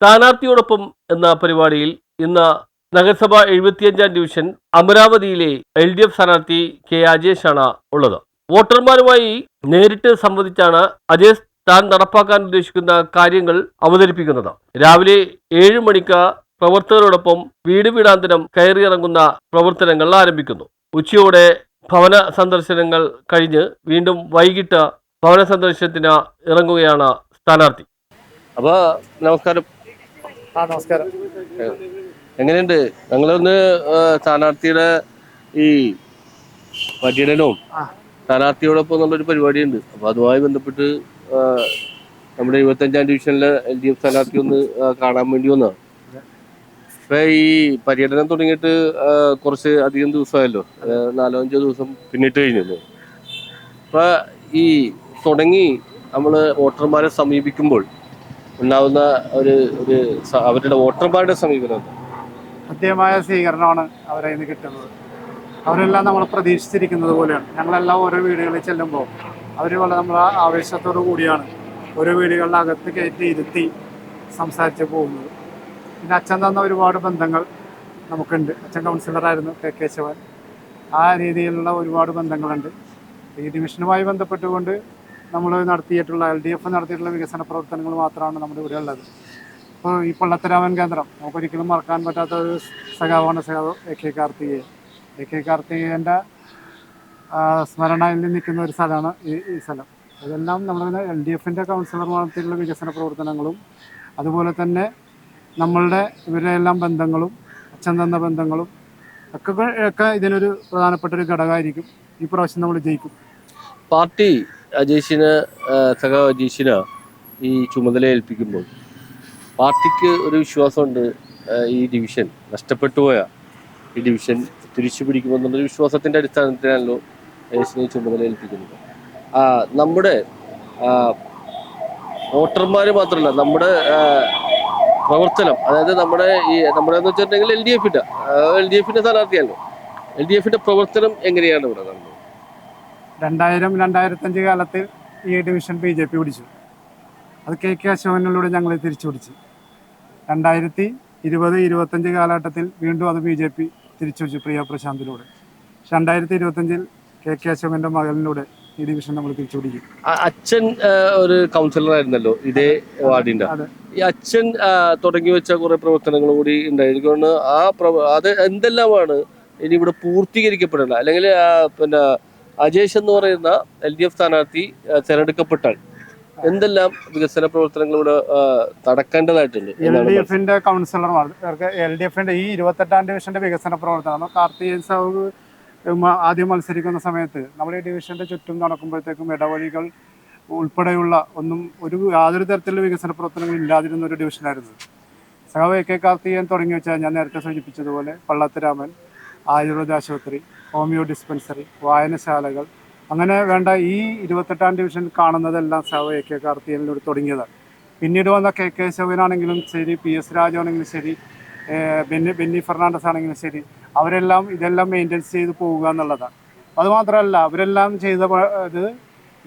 സ്ഥാനാർത്ഥിയോടൊപ്പം എന്ന പരിപാടിയിൽ ഇന്ന് നഗരസഭ എഴുപത്തിയഞ്ചാം ഡിവിഷൻ അമരാവതിയിലെ എൽ ഡി എഫ് സ്ഥാനാർത്ഥി കെ അജേഷാണ് ഉള്ളത്. വോട്ടർമാരുമായി നേരിട്ട് സംവദിച്ചാണ് അജേഷ് താൻ നടപ്പാക്കാൻ ഉദ്ദേശിക്കുന്ന കാര്യങ്ങൾ അവതരിപ്പിക്കുന്നത്. രാവിലെ ഏഴ് മണിക്ക് പ്രവർത്തകരോടൊപ്പം വീട് വീടാന്തരം കയറിയിറങ്ങുന്ന പ്രവർത്തനങ്ങൾ ആരംഭിക്കുന്നു. ഉച്ചയോടെ ഭവന സന്ദർശനങ്ങൾ കഴിഞ്ഞ് വീണ്ടും വൈകിട്ട് ഭവന സന്ദർശനത്തിന് ഇറങ്ങുകയാണ് സ്ഥാനാർത്ഥി. അപ്പൊ നമസ്കാരം. ആ നമസ്കാരം. എങ്ങനെയുണ്ട്? ഞങ്ങളൊന്ന് സ്ഥാനാർത്ഥിയുടെ ഈ പര്യടനവും. സ്ഥാനാർത്ഥിയോടൊപ്പം നല്ലൊരു പരിപാടിയുണ്ട്. അപ്പൊ അതുമായി ബന്ധപ്പെട്ട് നമ്മുടെ നമ്മുടെ ഇരുപത്തഞ്ചാം ഡിവിഷനിലെ എൽ ഡി എഫ് സ്ഥാനാർത്ഥി ഒന്ന് കാണാൻ വേണ്ടി വന്നതാണ്. ഇപ്പൊ ഈ പര്യടനം തുടങ്ങിയിട്ട് കുറച്ച് അധികം ദിവസമായല്ലോ. നാലോ അഞ്ചോ ദിവസം പിന്നിട്ട് കഴിഞ്ഞു അപ്പൊ ഈ തുടങ്ങി നമ്മൾ വോട്ടർമാരെ സമീപിക്കുമ്പോൾ ഉണ്ടാവുന്ന ഒരു ഒരു അവരുടെ വോട്ടർമാരുടെ സമീപനം? കൃത്യമായ സ്വീകരണമാണ് അവരെ ഇന്ന് കിട്ടുന്നത്. അവരെല്ലാം നമ്മൾ പ്രതീക്ഷിച്ചിരിക്കുന്നത് പോലെയാണ്. ഞങ്ങളെല്ലാം ഓരോ വീടുകളിൽ ചെല്ലുമ്പോൾ അവർ വളരെ നമ്മൾ ആവേശത്തോടു കൂടിയാണ് ഓരോ വീടുകളിലകത്ത് കയറ്റി ഇരുത്തി സംസാരിച്ച് പോകുന്നത്. പിന്നെ അച്ഛൻ തന്ന ഒരുപാട് ബന്ധങ്ങൾ നമുക്കുണ്ട്. അച്ഛൻ കൗൺസിലറായിരുന്നു കെ കേശവൻ ആ രീതിയിലുള്ള ഒരുപാട് ബന്ധങ്ങളുണ്ട്. ഈ ഡിവിഷനുമായി ബന്ധപ്പെട്ടുകൊണ്ട് നമ്മൾ നടത്തിയിട്ടുള്ള എൽ ഡി എഫ് നടത്തിയിട്ടുള്ള വികസന പ്രവർത്തനങ്ങൾ മാത്രമാണ് നമ്മുടെ ഇവിടെ ഉള്ളത്. ഇപ്പോൾ ഈ പള്ളത്തരാമൻ കേന്ദ്രം നമുക്കൊരിക്കലും മറക്കാൻ പറ്റാത്ത ഒരു സഖാവാണ് സഖാവ് A K Karthikeyan. A K കാർത്തികേയന്റെ സ്മരണയിൽ നിൽക്കുന്ന ഒരു സ്ഥലമാണ് ഈ ഈ സ്ഥലം. ഇതെല്ലാം നമ്മൾ എൽ ഡി എഫിന്റെ കൗൺസിലർ നടത്തിയിട്ടുള്ള വികസന പ്രവർത്തനങ്ങളും അതുപോലെ തന്നെ നമ്മളുടെ ഇവരുടെ എല്ലാം ബന്ധങ്ങളും അച്ഛൻ തന്ന ബന്ധങ്ങളും ഒക്കെ ഒക്കെ ഇതിനൊരു പ്രധാനപ്പെട്ട ഒരു ഘടകമായിരിക്കും. ഈ പ്രാവശ്യം നമ്മൾ ജയിക്കും. പാർട്ടി അജീഷിന് സഖാവ് അജീഷിന് ഈ ചുമതല ഏൽപ്പിക്കുമ്പോൾ പാർട്ടിക്ക് ഒരു വിശ്വാസമുണ്ട് ഈ ഡിവിഷൻ. നഷ്ടപ്പെട്ടു പോയ ഈ ഡിവിഷൻ തിരിച്ചു പിടിക്കുമെന്നുള്ളൊരു വിശ്വാസത്തിന്റെ അടിസ്ഥാനത്തിലാണല്ലോ അജീഷിനെ ചുമതല ഏൽപ്പിക്കുന്നത്. നമ്മുടെ വോട്ടർമാർ മാത്രമല്ല നമ്മുടെ പ്രവർത്തനം. അതായത് നമ്മുടെ ഈ നമ്മുടെ എന്ന് വെച്ചിട്ടുണ്ടെങ്കിൽ എൽ ഡി എഫിന്റെ എൽ ഡി എഫിന്റെ സ്ഥാനാർത്ഥിയല്ലോ? എൽ ഡി എഫിന്റെ പ്രവർത്തനം എങ്ങനെയാണ് ഇവിടെ നടന്നത്? രണ്ടായിരം രണ്ടായിരത്തഞ്ച് കാലത്തിൽ ഈ ഡിവിഷൻ ബി ജെ പി പിടിച്ചു. അത് കെ കെ അശോകനിലൂടെ ഞങ്ങൾ തിരിച്ചു പിടിച്ചു. രണ്ടായിരത്തി ഇരുപത് ഇരുപത്തഞ്ച് കാലഘട്ടത്തിൽ വീണ്ടും അത് ബി ജെ പി തിരിച്ചു വെച്ചു പ്രിയ പ്രശാന്തിലൂടെ. രണ്ടായിരത്തി ഇരുപത്തഞ്ചിൽ കെ കെ അശോകന്റെ മകനിലൂടെ ഈ ഡിവിഷൻ നമ്മൾ തിരിച്ചു പിടിക്കും. അച്ഛൻ ഒരു കൗൺസിലർ ആയിരുന്നല്ലോ ഇതേ വാർഡിന്റെ. അതെ. ഈ അച്ഛൻ തുടങ്ങി വെച്ച കുറെ പ്രവർത്തനങ്ങൾ കൂടി ഉണ്ടായി എനിക്ക് തോന്നുന്നു ആ പ്രവ- അത് എന്തെല്ലാമാണ് ഇനി ഇവിടെ പൂർത്തീകരിക്കപ്പെടേണ്ട അല്ലെങ്കിൽ പിന്നെ അജേഷ് എന്ന് പറയുന്ന എൽ ഡി എഫ് സ്ഥാനാർത്ഥി തിരഞ്ഞെടുക്കപ്പെട്ടാൽ എന്തെല്ലാം വികസന പ്രവർത്തനങ്ങൾ ഇവിടെ നടക്കേണ്ടതായിട്ടുണ്ട് എൽ ഡി. എഫിന്റെ കൗൺസിലർമാർ എൽ ഡി എഫിന്റെ ഈ ഇരുപത്തെട്ടാം ഡിവിഷന്റെ വികസന പ്രവർത്തനം നമ്മൾ കാർത്തികേയൻ സാഹു ആദ്യം മത്സരിക്കുന്ന സമയത്ത് നമ്മുടെ ഈ ഡിവിഷന്റെ ചുറ്റും നടക്കുമ്പോഴത്തേക്കും ഇടവഴികൾ ഉൾപ്പെടെയുള്ള ഒന്നും ഒരു യാതൊരു തരത്തിലുള്ള വികസന പ്രവർത്തനങ്ങളും ഇല്ലാതിരുന്ന ഒരു ഡിവിഷനായിരുന്നു. സഹവ് എ കെ കാർത്തിയൻ തുടങ്ങി വെച്ചാൽ ഞാൻ നേരത്തെ സൂചിപ്പിച്ചതുപോലെ പള്ളത്തരാമൻ ആയുർവേദ ആശുപത്രി ഹോമിയോ ഡിസ്പെൻസറി വായനശാലകൾ അങ്ങനെ വേണ്ട ഈ ഇരുപത്തെട്ടാം ഡിവിഷൻ കാണുന്നതെല്ലാം സഹവ് എ കെ കാർത്തിയനിലൂടെ തുടങ്ങിയത് പിന്നീട് വന്ന കെ കെ ശോഭനാണെങ്കിലും ശരി പി എസ് രാജാണെങ്കിലും ശരി ബെന്നി ബെന്നി ഫെർണാണ്ടസ് ആണെങ്കിലും ശരി അവരെല്ലാം ഇതെല്ലാം മെയിന്റെനൻസ് ചെയ്ത് പോവുക എന്നുള്ളതാണ്. അതുമാത്രമല്ല അവരെല്ലാം ചെയ്ത ഇത്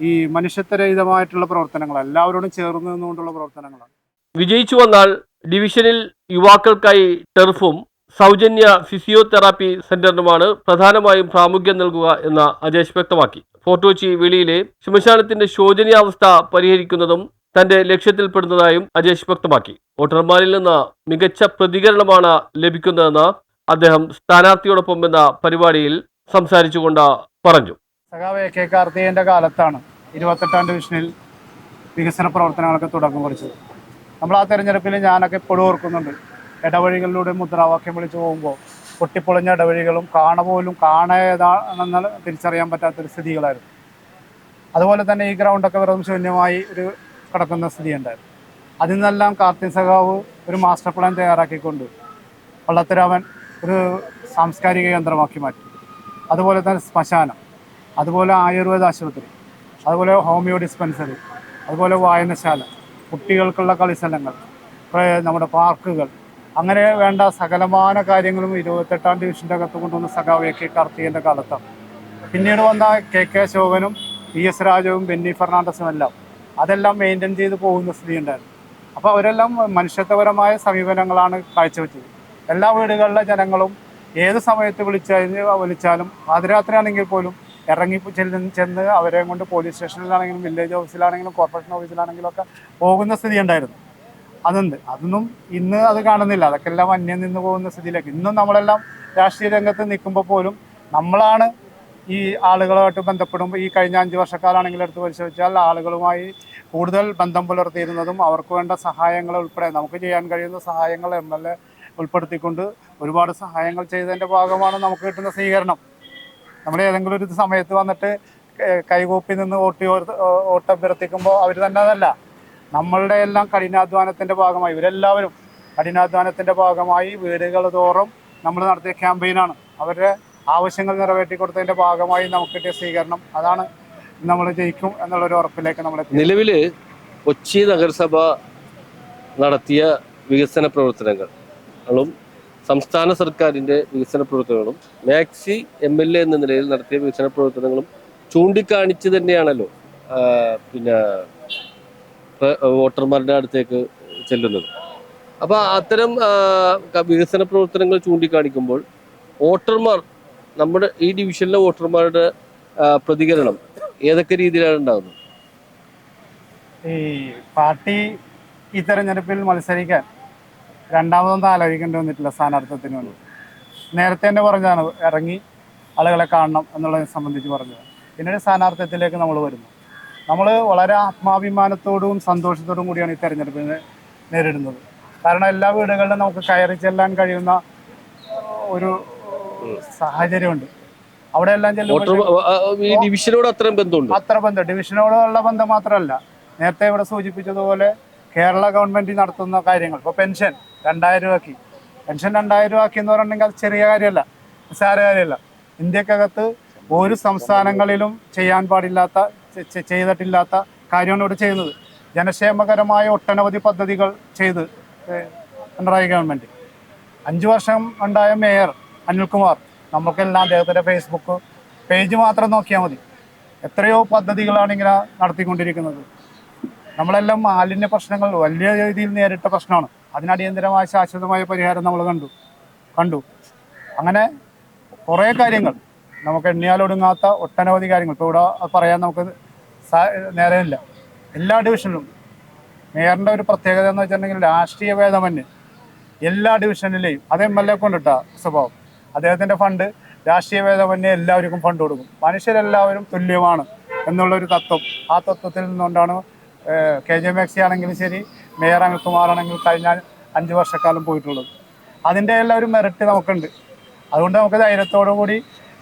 ഈ മനുഷ്യത്വരഹിതമായിട്ടുള്ള പ്രവർത്തനങ്ങൾ എല്ലാവരോടും ചേർന്ന് നിന്നുകൊണ്ടുള്ള പ്രവർത്തനങ്ങളാണ്. വിജയിച്ചു വന്നാൽ ഡിവിഷനിൽ യുവാക്കൾക്കായി ടെർഫും സൗജന്യ ഫിസിയോതെറാപ്പി സെന്ററിനുമാണ് പ്രധാനമായും പ്രാമുഖ്യം നൽകുക എന്ന് അജേഷ് വ്യക്തമാക്കി. ഫോർട്ട് കൊച്ചി വെളിയിലെ ശ്മശാനത്തിന്റെ ശോചനീയാവസ്ഥ പരിഹരിക്കുന്നതും തന്റെ ലക്ഷ്യത്തിൽപ്പെടുന്നതായും അജേഷ് വ്യക്തമാക്കി. വോട്ടർമാരിൽ നിന്ന് മികച്ച പ്രതികരണമാണ് ലഭിക്കുന്നതെന്ന് അദ്ദേഹം സ്ഥാനാർത്ഥിയോടൊപ്പം എന്ന പരിപാടിയിൽ സംസാരിച്ചുകൊണ്ട് പറഞ്ഞു. സഖാവ് എ കെ കാർത്തികന്റെ കാലത്താണ് ഇരുപത്തെട്ടാം ഡിവിഷനിൽ വികസന പ്രവർത്തനങ്ങളൊക്കെ തുടക്കം കുറിച്ചത്. നമ്മൾ ആ തെരഞ്ഞെടുപ്പിൽ ഞാനൊക്കെ ഇപ്പോഴും ഓർക്കുന്നുണ്ട്. ഇടവഴികളിലൂടെ മുദ്രാവാക്യം വിളിച്ചു പോകുമ്പോൾ പൊട്ടിപ്പൊളിഞ്ഞ ഇടവഴികളും കാണ പോലും കാണേതാണെന്ന് തിരിച്ചറിയാൻ പറ്റാത്തൊരു സ്ഥിതികളായിരുന്നു. അതുപോലെ തന്നെ ഈ ഗ്രൗണ്ടൊക്കെ വെറും ശൂന്യമായി ഒരു കിടക്കുന്ന സ്ഥിതി ഉണ്ടായിരുന്നു അതിൽ നിന്നെല്ലാം കാർത്തി സഖാവ് ഒരു മാസ്റ്റർ പ്ലാൻ തയ്യാറാക്കിക്കൊണ്ട് വള്ളത്തരാമൻ ഒരു സാംസ്കാരിക കേന്ദ്രമാക്കി മാറ്റി. അതുപോലെ തന്നെ ശ്മശാനം അതുപോലെ ആയുർവേദ ആശുപത്രി അതുപോലെ ഹോമിയോ ഡിസ്പെൻസറി അതുപോലെ വായനശാല കുട്ടികൾക്കുള്ള കളിസ്ഥലങ്ങൾ നമ്മുടെ പാർക്കുകൾ. അങ്ങനെ വേണ്ട സകലമാന കാര്യങ്ങളും ഇരുപത്തെട്ടാം ഡിവിഷന്റെ അകത്ത് കൊണ്ടുവന്ന സഖാവ് എ കെ കാർത്തികന്റെ കാലത്താണ്. പിന്നീട് വന്ന കെ കെ ശോഭനും പി എസ് രാജവും ബെന്നി ഫെർണാണ്ടസും എല്ലാം അതെല്ലാം മെയിന്റെയിൻ ചെയ്ത് പോകുന്ന സ്ഥിതി ഉണ്ടായിരുന്നു അപ്പോൾ അവരെല്ലാം മനുഷ്യത്വപരമായ സമീപനങ്ങളാണ് കാഴ്ചവെച്ചത്. എല്ലാ വീടുകളിലെ ജനങ്ങളും ഏത് സമയത്ത് വിളിച്ചു വിളിച്ചാലും പാതിരാത്രി ആണെങ്കിൽ പോലും ഇറങ്ങി ചെല്ലുന്ന ചെന്ന് അവരെ കൊണ്ട് പോലീസ് സ്റ്റേഷനിലാണെങ്കിലും വില്ലേജ് ഓഫീസിലാണെങ്കിലും കോർപ്പറേഷൻ ഓഫീസിലാണെങ്കിലും ഒക്കെ പോകുന്ന സ്ഥിതി ഉണ്ടായിരുന്നു. അതുണ്ട് അതൊന്നും ഇന്ന് അത് കാണുന്നില്ല. അതൊക്കെ എല്ലാം അന്യം നിന്ന് പോകുന്ന സ്ഥിതിയിലേക്ക്. ഇന്നും നമ്മളെല്ലാം രാഷ്ട്രീയ രംഗത്ത് നിൽക്കുമ്പോൾ പോലും നമ്മളാണ് ഈ ആളുകളുമായിട്ട് ബന്ധപ്പെടുമ്പോൾ ഈ കഴിഞ്ഞ അഞ്ച് വർഷക്കാലാണെങ്കിൽ എടുത്ത് പരിശോധിച്ചാൽ ആളുകളുമായി കൂടുതൽ ബന്ധം പുലർത്തിയിരുന്നതും അവർക്ക് വേണ്ട സഹായങ്ങൾ ഉൾപ്പെടെ നമുക്ക് ചെയ്യാൻ കഴിയുന്ന സഹായങ്ങൾ എം എൽ എ ഉൾപ്പെടുത്തിക്കൊണ്ട് ഒരുപാട് സഹായങ്ങൾ ചെയ്തതിന്റെ ഭാഗമാണ് നമുക്ക് കിട്ടുന്ന സ്വീകരണം. നമ്മൾ ഏതെങ്കിലും ഒരു സമയത്ത് വന്നിട്ട് കൈകോപ്പി നിന്ന് വോട്ട് ചോർത്ത് വോട്ട് അഭ്യർത്ഥിക്കുമ്പോൾ അവർ തന്നെ അതല്ല. നമ്മളുടെ എല്ലാം കഠിനാധ്വാനത്തിന്റെ ഭാഗമായി ഇവരെല്ലാവരും കഠിനാധ്വാനത്തിന്റെ ഭാഗമായി വീടുകൾ തോറും നമ്മൾ നടത്തിയ ക്യാമ്പയിനാണ് അവരുടെ ആവശ്യങ്ങൾ നിറവേറ്റി കൊടുത്തതിന്റെ ഭാഗമായി നമുക്ക് കിട്ടിയ സ്വീകരണം അതാണ് നമ്മൾ ജയിക്കും എന്നുള്ളൊരു ഉറപ്പിലേക്ക് നമ്മൾ നിലവിൽ കൊച്ചി നഗരസഭ നടത്തിയ വികസന പ്രവർത്തനങ്ങളും സംസ്ഥാന സർക്കാരിന്റെ വികസന പ്രവർത്തനങ്ങളും മാക്സി എം എൽ എ എന്ന നിലയിൽ നടത്തിയ വികസന പ്രവർത്തനങ്ങളും ചൂണ്ടിക്കാണിച്ച് തന്നെയാണല്ലോ പിന്നെ വോട്ടർമാരുടെ അടുത്തേക്ക് ചെല്ലുന്നത്. അപ്പോൾ അത്തരം വികസന പ്രവർത്തനങ്ങൾ ചൂണ്ടിക്കാണിക്കുമ്പോൾ വോട്ടർമാർ നമ്മുടെ ഈ ഡിവിഷനിലെ വോട്ടർമാരുടെ പ്രതികരണം ഏതൊക്കെ രീതിയിലാണ് ഉണ്ടാകുന്നത് ഈ പാർട്ടി ഈ തെരഞ്ഞെടുപ്പിൽ മത്സരിക്കാൻ രണ്ടാമതൊന്നും ആലോചിക്കേണ്ടി വന്നിട്ടില്ല സ്ഥാനാർത്ഥത്തിന് വേണ്ടി നേരത്തെ തന്നെ പറഞ്ഞതാണ് ഇറങ്ങി ആളുകളെ കാണണം എന്നുള്ളതിനെ സംബന്ധിച്ച് പറഞ്ഞത് പിന്നീട് സ്ഥാനാർത്ഥ്യത്തിലേക്ക് നമ്മൾ വരുന്നു. നമ്മൾ വളരെ ആത്മാഭിമാനത്തോടും സന്തോഷത്തോടും കൂടിയാണ് ഈ തെരഞ്ഞെടുപ്പിനെ നേരിടുന്നത്. കാരണം എല്ലാ വീടുകളിലും നമുക്ക് കയറി ചെല്ലാൻ കഴിയുന്ന ഒരു സാഹചര്യമുണ്ട്. അവിടെ എല്ലാം ചെല്ലുമ്പോൾ അത്ര ബന്ധം ഡിവിഷനോടുള്ള ബന്ധം മാത്രമല്ല. നേരത്തെ ഇവിടെ സൂചിപ്പിച്ചതുപോലെ കേരള ഗവൺമെന്റ് നടത്തുന്ന കാര്യങ്ങൾ. ഇപ്പോൾ പെൻഷൻ രണ്ടായിരം രൂപക്കി പെൻഷൻ രണ്ടായിരം രൂപക്കി എന്ന് പറഞ്ഞിട്ടുണ്ടെങ്കിൽ അത് ചെറിയ കാര്യമല്ല. നിസ്സാര കാര്യമല്ല. ഇന്ത്യക്കകത്ത് ഒരു സംസ്ഥാനങ്ങളിലും ചെയ്യാൻ പാടില്ലാത്ത ചെയ്തിട്ടില്ലാത്ത കാര്യമാണ് ഇവിടെ ചെയ്യുന്നത്. ജനക്ഷേമകരമായ ഒട്ടനവധി പദ്ധതികൾ ചെയ്ത് പിണറായി ഗവൺമെന്റ്. അഞ്ചു വർഷം ഉണ്ടായ മേയർ അനിൽകുമാർ നമുക്കെല്ലാം അദ്ദേഹത്തിന്റെ ഫേസ്ബുക്ക് പേജ് മാത്രം നോക്കിയാൽ മതി. എത്രയോ പദ്ധതികളാണ് ഇങ്ങനെ നടത്തിക്കൊണ്ടിരിക്കുന്നത്. നമ്മളെല്ലാം മാലിന്യ പ്രശ്നങ്ങൾ വലിയ രീതിയിൽ നേരിട്ട പ്രശ്നമാണ്. അതിനടിയന്തരമായ ശാശ്വതമായ പരിഹാരം നമ്മൾ കണ്ടു. കണ്ടു. അങ്ങനെ കുറേ കാര്യങ്ങൾ നമുക്ക് എണ്ണിയാലൊടുങ്ങാത്ത ഒട്ടനവധി കാര്യങ്ങൾ. ഇപ്പോൾ ഇവിടെ പറയാൻ നമുക്ക് നേരമില്ല. എല്ലാ ഡിവിഷനിലും മേയറിന്റെ ഒരു പ്രത്യേകത എന്ന് വെച്ചിട്ടുണ്ടെങ്കിൽ രാഷ്ട്രീയ ഭേദമന്യേ എല്ലാ ഡിവിഷനിലെയും അത് എം എൽ എ കൊണ്ടിട്ട സ്വഭാവം. അദ്ദേഹത്തിന്റെ ഫണ്ട് രാഷ്ട്രീയ ഭേദമന്യേ എല്ലാവർക്കും ഫണ്ട് കൊടുക്കും. മനുഷ്യരെല്ലാവരും തുല്യമാണ് എന്നുള്ളൊരു തത്വം ആ തത്വത്തിൽ നിന്നുകൊണ്ടാണ് കെ ജെ മാക്സി ആണെങ്കിലും ശരി മേയർ അനിൽകുമാർ ആണെങ്കിലും കഴിഞ്ഞ അഞ്ച് വർഷക്കാലം പോയിട്ടുള്ളത്. അതിന്റെ എല്ലാം ഒരു മെറിറ്റ് നമുക്കുണ്ട്. അതുകൊണ്ട് നമുക്ക് ധൈര്യത്തോടു കൂടി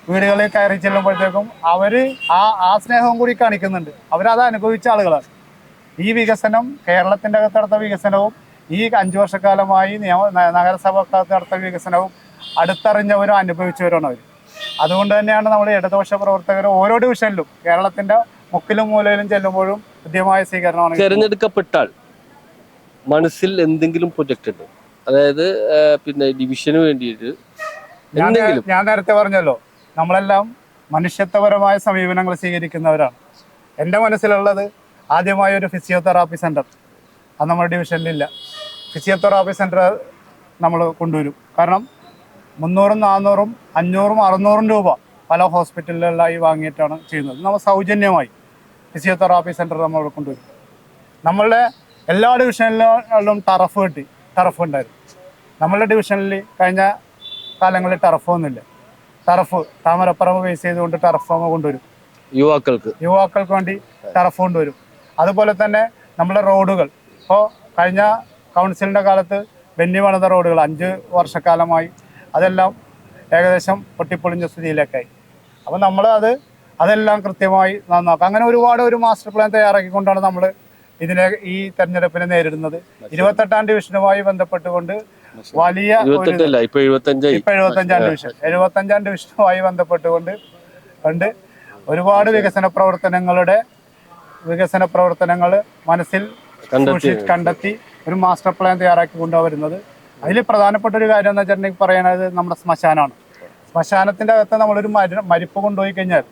വീടുകളിൽ കയറി ചെല്ലുമ്പോഴത്തേക്കും അവർ ആ ആ സ്നേഹവും കൂടി കാണിക്കുന്നുണ്ട്. അവരത് അനുഭവിച്ച ആളുകളാണ്. ഈ വികസനം കേരളത്തിന്റെ അകത്ത് നടത്ത വികസനവും ഈ അഞ്ചു വർഷക്കാലമായി നിയമ നഗരസഭക്കകത്ത് നടത്ത വികസനവും അടുത്തറിഞ്ഞവരും അനുഭവിച്ചവരാണ് അവർ അതുകൊണ്ട് തന്നെയാണ് നമ്മൾ ഇടതുപക്ഷ പ്രവർത്തകർ ഓരോ ഡിവിഷനിലും കേരളത്തിന്റെ മുക്കിലും മൂലയിലും ചെല്ലുമ്പോഴും കൃത്യമായ സ്വീകരണമാണ് തിരഞ്ഞെടുക്കപ്പെട്ടാൽ മനസ്സിൽ എന്തെങ്കിലും പ്രൊജക്റ്റ് ഉണ്ട്? അതായത് പിന്നെ ഡിവിഷന് വേണ്ടിയിട്ട് എന്തെങ്കിലും. ഞാൻ നേരത്തെ പറഞ്ഞല്ലോ നമ്മളെല്ലാം മനുഷ്യത്വപരമായ സമീപനങ്ങൾ സ്വീകരിക്കുന്നവരാണ്. എന്റെ മനസ്സിലുള്ളത് ആദ്യമായ ഒരു ഫിസിയോതെറാപ്പി സെന്റർ അത് നമ്മുടെ ഡിവിഷനിലില്ല ഫിസിയോതെറാപ്പി സെന്റർ നമ്മൾ കൊണ്ടുവരും. കാരണം മുന്നൂറും നാന്നൂറും അഞ്ഞൂറും അറുന്നൂറും രൂപ പല ഹോസ്പിറ്റലുകളിലായി വാങ്ങിയിട്ടാണ് ചെയ്യുന്നത്. നമ്മൾ സൗജന്യമായി. ഫിസിയോതെറാപ്പി സെന്റർ നമ്മൾ അവിടെ കൊണ്ടുവരും. നമ്മളുടെ എല്ലാ ഡിവിഷനിലും ടറഫ് കിട്ടി. ടറഫ് ഉണ്ടായിരുന്നു. നമ്മളുടെ ഡിവിഷനിൽ കഴിഞ്ഞ കാലങ്ങളിൽ ടർഫ് ഒന്നുമില്ല ടർഫ് താമരപ്പറമ്പ് ബേസ് ചെയ്തുകൊണ്ട് ടർഫ് കൊണ്ടുവരും. യുവാക്കൾക്ക്. യുവാക്കൾക്ക് വേണ്ടി ടർഫ് കൊണ്ടുവരും. അതുപോലെ തന്നെ നമ്മുടെ റോഡുകൾ. ഇപ്പോൾ കഴിഞ്ഞ കൗൺസിലിന്റെ കാലത്ത് ബെന്നി പണിത റോഡുകൾ അഞ്ച് വർഷക്കാലമായി അതെല്ലാം ഏകദേശം പൊട്ടിപ്പൊളിഞ്ഞ സ്ഥിതിയിലേക്കായി അപ്പോൾ നമ്മൾ അത് അതെല്ലാം കൃത്യമായി നന്നാക്കാം അങ്ങനെ ഒരുപാട് ഒരു മാസ്റ്റർ പ്ലാൻ തയ്യാറാക്കിക്കൊണ്ടാണ് നമ്മൾ ഇതിനെ ഈ തെരഞ്ഞെടുപ്പിനെ നേരിടുന്നത്. ഇരുപത്തെട്ടാം ഡിവിഷനുമായി ബന്ധപ്പെട്ടുകൊണ്ട് വലിയ ഇപ്പൊ എഴുപത്തഞ്ചാം ഡിവിഷൻ എഴുപത്തഞ്ചാം ഡിവിഷനുമായി ബന്ധപ്പെട്ടുകൊണ്ട് കണ്ട് ഒരുപാട് വികസന പ്രവർത്തനങ്ങളുടെ വികസന പ്രവർത്തനങ്ങൾ മനസ്സിൽ കണ്ടെത്തി. ഒരു മാസ്റ്റർ പ്ലാൻ തയ്യാറാക്കി കൊണ്ടുവരുന്നത് അതിൽ പ്രധാനപ്പെട്ട ഒരു കാര്യം എന്ന് വെച്ചിട്ടുണ്ടെങ്കിൽ പറയണത് നമ്മുടെ ശ്മശാനമാണ് ശ്മശാനത്തിന്റെ അകത്ത് നമ്മളൊരു മരി മരിപ്പ് കൊണ്ടുപോയി കഴിഞ്ഞാൽ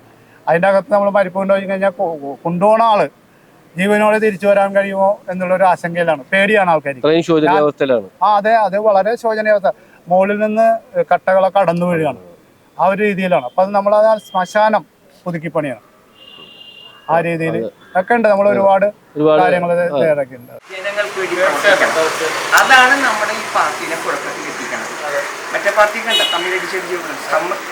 അതിന്റെ അകത്ത് നമ്മൾ മരിപ്പ് കൊണ്ടുപോയി കഴിഞ്ഞാൽ കൊ- കൊണ്ടുപോകുന്ന ആൾ ജീവനോടെ തിരിച്ചു വരാൻ കഴിയുമോ എന്നുള്ളൊരു ആശങ്കയിലാണ്. പേടിയാണ് ആൾക്കാർ ആ അതെ അത് വളരെ ശോചനീയാവസ്ഥ മുകളിൽ നിന്ന് കട്ടകളൊക്കെ അടന്നു വീഴുകയാണ്. ആ ഒരു രീതിയിലാണ്. അപ്പൊ അത് നമ്മളത് ആ ശ്മശാനം പുതുക്കി പണിയാണ് ആ രീതിയിൽ ഒക്കെ ഉണ്ട്. നമ്മൾ ഒരുപാട് കാര്യങ്ങൾ അതാണ് നമ്മുടെ ഈ പാർട്ടിനെ എത്തിക്കണം മറ്റേ പാർട്ടി കണ്ട തമ്മിലടിച്ചടിച്ച്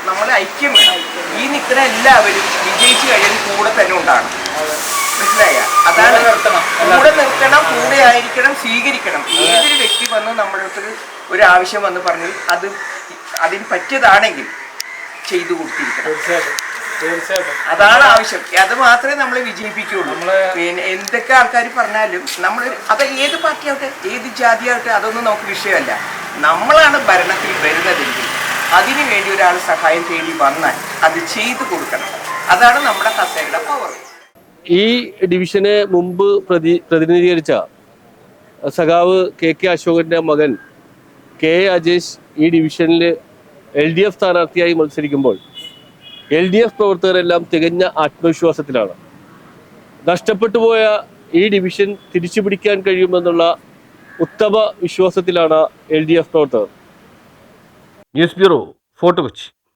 നമ്മളെ ഐക്യം വേണം. ഈ നിൽക്കുന്ന എല്ലാവരും വിജയിച്ചു കഴിഞ്ഞാൽ കൂടെ തന്നെ ഉണ്ടാകണം. മനസ്സിലായ? അതാണ് നിർത്തണം. കൂടെ നിർത്തണം കൂടെ ആയിരിക്കണം സ്വീകരിക്കണം. ഏതൊരു വ്യക്തി വന്ന് നമ്മുടെ അടുത്തൊരു ഒരു ആവശ്യം വന്ന് പറഞ്ഞാൽ അത് അതിന് പറ്റിയതാണെങ്കിൽ ചെയ്തു കൊടുത്തിരിക്കണം. അതാണ് ആവശ്യം. അത് മാത്രമേ നമ്മളെ വിജയിപ്പിക്കുള്ളൂ. പിന്നെ എന്തൊക്കെ ആൾക്കാർ പറഞ്ഞാലും നമ്മൾ അത് ഏത് പാർട്ടി ആവട്ടെ ഏത് ജാതി ആവട്ടെ അതൊന്നും നമുക്ക് വിഷയമല്ല. നമ്മളാണ് ഭരണത്തിൽ വരുന്നതെങ്കിൽ അതിനു വേണ്ടി ഒരാൾ സഹായം തേടി വന്നാൽ അത് ചെയ്തു കൊടുക്കണം. അതാണ് നമ്മുടെ കസേരയുടെ പവർ ഈ ഡിവിഷനെ മുമ്പ് പ്രതി പ്രതിനിധീകരിച്ച സഖാവ് കെ കെ അശോകന്റെ മകൻ കെ അജേഷ് ഈ ഡിവിഷനിൽ എൽ ഡി എഫ് സ്ഥാനാർത്ഥിയായി മത്സരിക്കുമ്പോൾ എൽ ഡി എഫ് പ്രവർത്തകരെല്ലാം തികഞ്ഞ ആത്മവിശ്വാസത്തിലാണ്. നഷ്ടപ്പെട്ടു പോയ ഈ ഡിവിഷൻ തിരിച്ചു പിടിക്കാൻ കഴിയുമെന്നുള്ള ഉത്തമ വിശ്വാസത്തിലാണ് എൽ ഡി എഫ് പ്രവർത്തകർ. News bureau Fort Kochi.